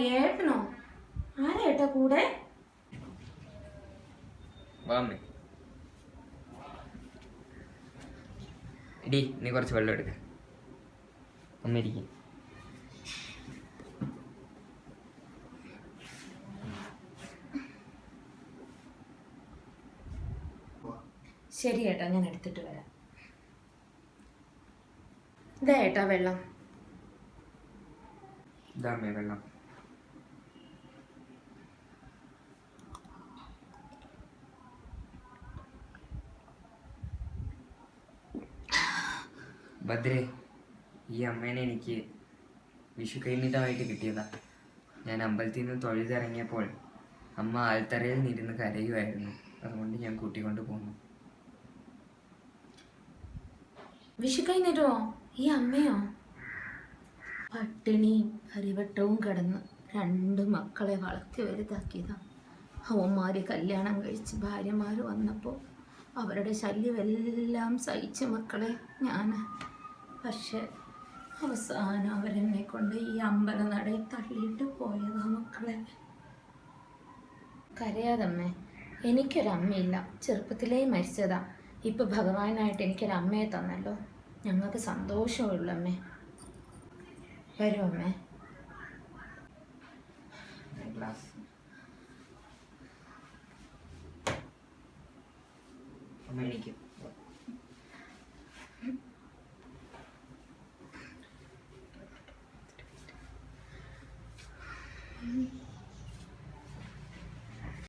ഏട്ടനോ? ആരാ ഏട്ടാ കൂടെ? എടി നീ കുറച്ച് വെള്ളം എടുക്ക. ഇരിക്കും. ശരി ഏട്ടാ ഞാൻ എടുത്തിട്ട് വരാം. ഇതാ ഏട്ടാ വെള്ളം. ഇതാ വെള്ളം. ഭദ്രേ ഈ അമ്മേനെ എനിക്ക് വിഷു കൈനീട്ടമായിട്ട് കിട്ടിയതാ. ഞാൻ അമ്പലത്തിൽ നിന്ന് തൊഴുതിറങ്ങിയപ്പോൾ അമ്മ ആൽത്തറയിൽ നിന്നിരുന്ന് കരയുമായിരുന്നു. അതുകൊണ്ട് ഞാൻ കൂട്ടിക്കൊണ്ട് പോന്നു. വിഷു കൈനീട്ടോ ഈ അമ്മയോ? പട്ടിണിയും ഹരിവട്ടവും കിടന്ന് രണ്ട് മക്കളെ വളർത്തി വലുതാക്കിയതാ. അവന്മാര് കല്യാണം കഴിച്ച് ഭാര്യമാർ വന്നപ്പോൾ അവരുടെ ശല്യമെല്ലാം സഹിച്ച മക്കളെ ഞാൻ പക്ഷെ അവസാനം അവരെന്നെ കൊണ്ട് ഈ അമ്പല നടയിൽ തള്ളിയിട്ട് പോയതാ മക്കളെ. കരയാതമ്മേ എനിക്കൊരമ്മയില്ല. ചെറുപ്പത്തിലേ മരിച്ചതാ. ഇപ്പൊ ഭഗവാനായിട്ട് എനിക്കൊരമ്മയെ തന്നല്ലോ. ഞങ്ങൾക്ക് സന്തോഷമുള്ളൂ അമ്മേ വരൂ അമ്മേ. ഗ്ലാസ്. അമ്മ എനിക്ക് 嗯